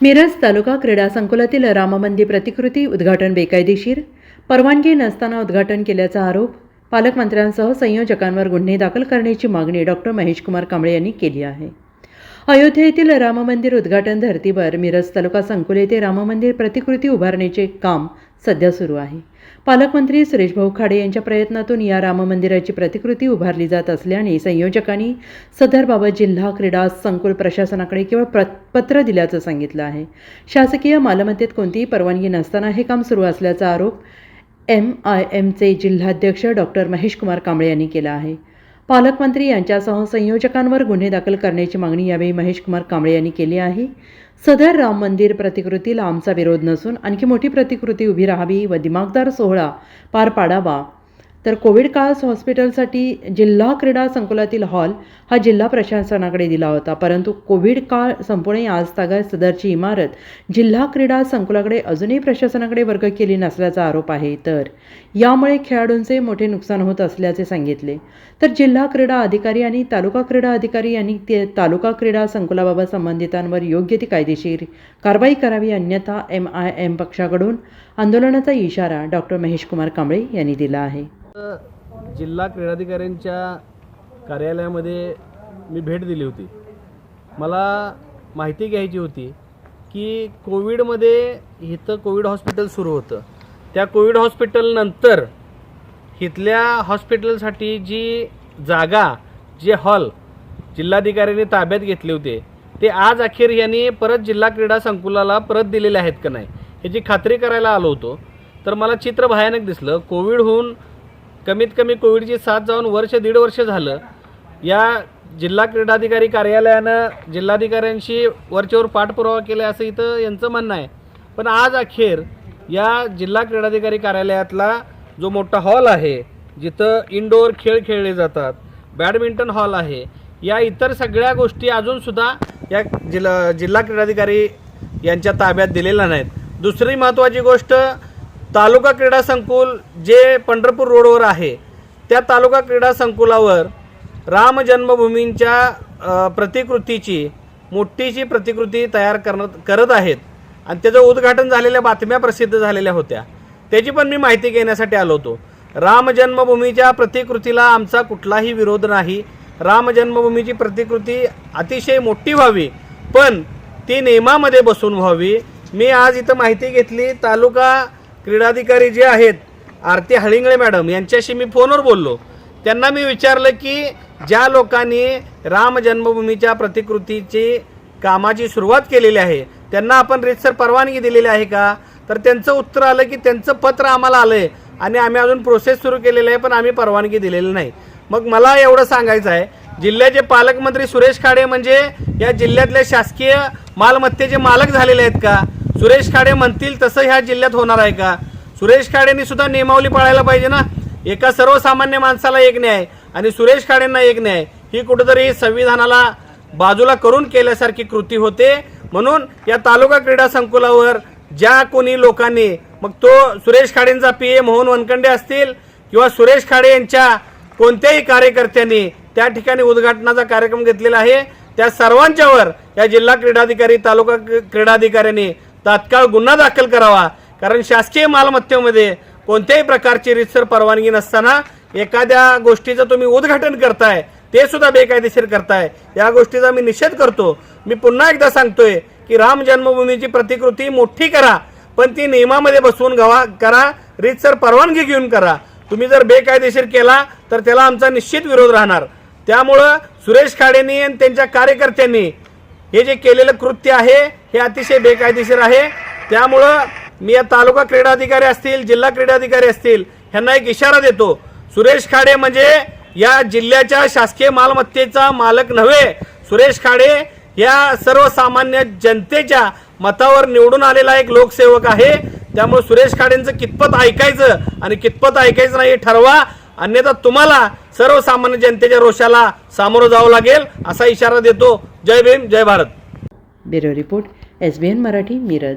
मिरज तालुका क्रीडा संकुलातील राममंदिर प्रतिकृती उद्घाटन बेकायदेशीर परवानगी नसताना उद्घाटन केल्याचा आरोप पालकमंत्र्यांसह संयोजकांवर गुन्हे दाखल करण्याची मागणी डॉक्टर महेशकुमार कांबळे यांनी केली आहे. अयोध्या येथील राममंदिर उद्घाटन धर्तीवर मिरज तालुका संकुल येथे राममंदिर प्रतिकृती उभारण्याचे काम सध्या सुरू आहे. पालकमंत्री सुरेश भाऊ खाडे यांच्या प्रयत्नातून या राममंदिराची प्रतिकृती उभारली जात असल्याने संयोजकांनी सदरबाबत जिल्हा क्रीडा संकुल प्रशासनाकडे केवळ प्र पत्र दिल्याचं सांगितलं आहे. शासकीय मालमत्तेत कोणतीही परवानगी नसताना हे काम सुरू असल्याचा आरोप एम आय एमचे जिल्हाध्यक्ष डॉक्टर महेश कुमार कांबळे यांनी केला आहे. पालकमंत्री यांच्यासह संयोजकांवर गुन्हे दाखल करण्याची मागणी यावेळी महेश कुमार कांबळे यांनी केली आहे. सदर राम मंदिर प्रतिकृतीला आमचा विरोध नसून आणखी मोठी प्रतिकृती उभी राहावी व दिमागदार सोहळा पार पाडावा तर कोविड काळात हॉस्पिटलसाठी जिल्हा क्रीडा संकुलातील हॉल हा जिल्हा प्रशासनाकडे दिला होता. परंतु कोविड काळ संपूर्ण आज तागायत सदरची इमारत जिल्हा क्रीडा संकुलाकडे अजूनही प्रशासनाकडे वर्ग केली नसल्याचा आरोप आहे. तर यामुळे खेळाडूंचे मोठे नुकसान होत असल्याचे सांगितले. तर जिल्हा क्रीडा अधिकारी आणि तालुका क्रीडा अधिकारी यांनी ते तालुका क्रीडा संकुलाबाबत संबंधितांवर योग्य ती कायदेशीर कारवाई करावी अन्यथा एम आय एम पक्षाकडून आंदोलनाचा इशारा डॉक्टर महेश कुमार कांबळे यांनी दिला आहे. जिल्हा क्रीडाधिकाऱ्यांच्या कार्यालयामध्ये मी भेट दिली होती. मला माहिती घ्यायची होती की कोविडमध्ये इथं कोविड हॉस्पिटल सुरू होतं. त्या कोविड हॉस्पिटलनंतर इथल्या हॉस्पिटलसाठी जी जागा जे हॉल जिल्हाधिकाऱ्यांनी ताब्यात घेतले होते ते आज अखेर यांनी परत जिल्हा क्रीडा संकुलाला परत दिलेले आहेत का नाही? ह्याची खात्री करायला आलो होतो तर मला चित्र भयानक दिसलं. कोविड होऊन कमीत कमी कोविडची साथ जाऊन वर्ष दीड वर्ष झालं. या जिल्हा क्रीडाधिकारी कार्यालयानं जिल्हाधिकाऱ्यांशी वरचेवर पाठपुरावा केला असं इथं यांचं म्हणणं आहे. पण आज अखेर या जिल्हा क्रीडाधिकारी कार्यालयातला जो मोठा हॉल आहे जिथं इनडोअर खेळ खेळले जातात बॅडमिंटन हॉल आहे या इतर सगळ्या गोष्टी अजूनसुद्धा या जिल्हा जिल्हा क्रीडाधिकारी यांच्या ताब्यात दिलेल्या नाहीत. दुसरी महत्त्वाची गोष्ट तालुका क्रीडा संकुल जे पंढरपूर रोडवर आहे त्या तालुका क्रीडा संकुलावर राम जन्मभूमींच्या प्रतिकृतीची मोठीशी प्रतिकृती तयार करण करत आहेत. आणि त्याचं उद्घाटन झालेल्या बातम्या प्रसिद्ध झालेल्या होत्या. त्याची पण मी माहिती घेण्यासाठी आलो होतो. राम जन्मभूमीच्या प्रतिकृतीला आमचा कुठलाही विरोध नाही. राम जन्मभूमीची प्रतिकृती अतिशय मोठी व्हावी. पण ती नियमामध्ये बसून व्हावी. मी आज इथं माहिती घेतली तालुका क्रीडाधिकारी जे आहेत आरती हळिंगळे मॅडम यांच्याशी मी फोनवर बोललो. त्यांना मी विचारलं की ज्या लोकांनी राम जन्मभूमीच्या प्रतिकृतीची कामाची सुरुवात केलेली आहे त्यांना आपण रितसर परवानगी दिलेली आहे का? तर त्यांचं उत्तर आलं की त्यांचं पत्र आम्हाला आलं आहे आणि आम्ही अजून प्रोसेस सुरू केलेली आहे पण आम्ही परवानगी दिलेली नाही. मग मला एवढं सांगायचं आहे जिल्ह्याचे पालकमंत्री सुरेश खाडे म्हणजे या जिल्ह्यातल्या शासकीय मालमत्तेचे मालक झालेले आहेत का? सुरेश खाडे म्हणतील तसं ह्या जिल्ह्यात होणार आहे का? सुरेश खाडेंनी सुद्धा नियमावली पाळायला पाहिजे ना? एका सर्वसामान्य माणसाला एक न्याय आणि सुरेश खाडेंना एक न्याय ही कुठंतरी संविधानाला बाजूला करून केल्यासारखी कृती होते. म्हणून या तालुका क्रीडा संकुलावर ज्या कोणी लोकांनी मग तो सुरेश खाडेंचा पी ए मोहन वनकंडे असतील किंवा सुरेश खाडे यांच्या कोणत्याही कार्यकर्त्यांनी त्या ठिकाणी उद्घाटनाचा कार्यक्रम घेतलेला आहे. त्या सर्वांच्यावर या जिल्हा क्रीडाधिकारी तालुका क्रीडाधिकाऱ्यांनी तात्काळ गुन्हा दाखल करावा. कारण शासकीय मालमत्तेमध्ये कोणत्याही प्रकारची रितसर परवानगी नसताना एखाद्या गोष्टीचं तुम्ही उद्घाटन करताय ते सुद्धा बेकायदेशीर करताय. या गोष्टीचा मी निषेध करतो. मी पुन्हा एकदा सांगतोय की राम जन्मभूमीची प्रतिकृती मोठी करा पण ती नियमामध्ये बसवून गवा करा रितसर परवानगी घेऊन करा. तुम्ही जर बेकायदेशीर केला तर त्याला आमचा निश्चित विरोध राहणार. त्यामुळं सुरेश खाडेंनी आणि त्यांच्या कार्यकर्त्यांनी हे जे केलेलं कृत्य आहे हे अतिशय बेकायदेशीर आहे. त्यामुळं मी या तालुका क्रीडाधिकारी असतील जिल्हा क्रीडाधिकारी असतील ह्यांना एक इशारा देतो. सुरेश खाडे म्हणजे या जिल्ह्याच्या शासकीय मालमत्तेचा मालक नव्हे. सुरेश खाडे या सर्वसामान्य जनतेच्या मतावर निवडून आलेला एक लोकसेवक आहे. त्यामुळे सुरेश खाडेंचं कितपत ऐकायचं आणि कितपत ऐकायचं नाही हे ठरवा. अन्यथा तुम्हाला सर्वसामान्य जनतेच्या रोषाला सामोरं जावं लागेल असा इशारा देतो. जय भीम जय Bharat. Bureau report S B N Marathi Miraj.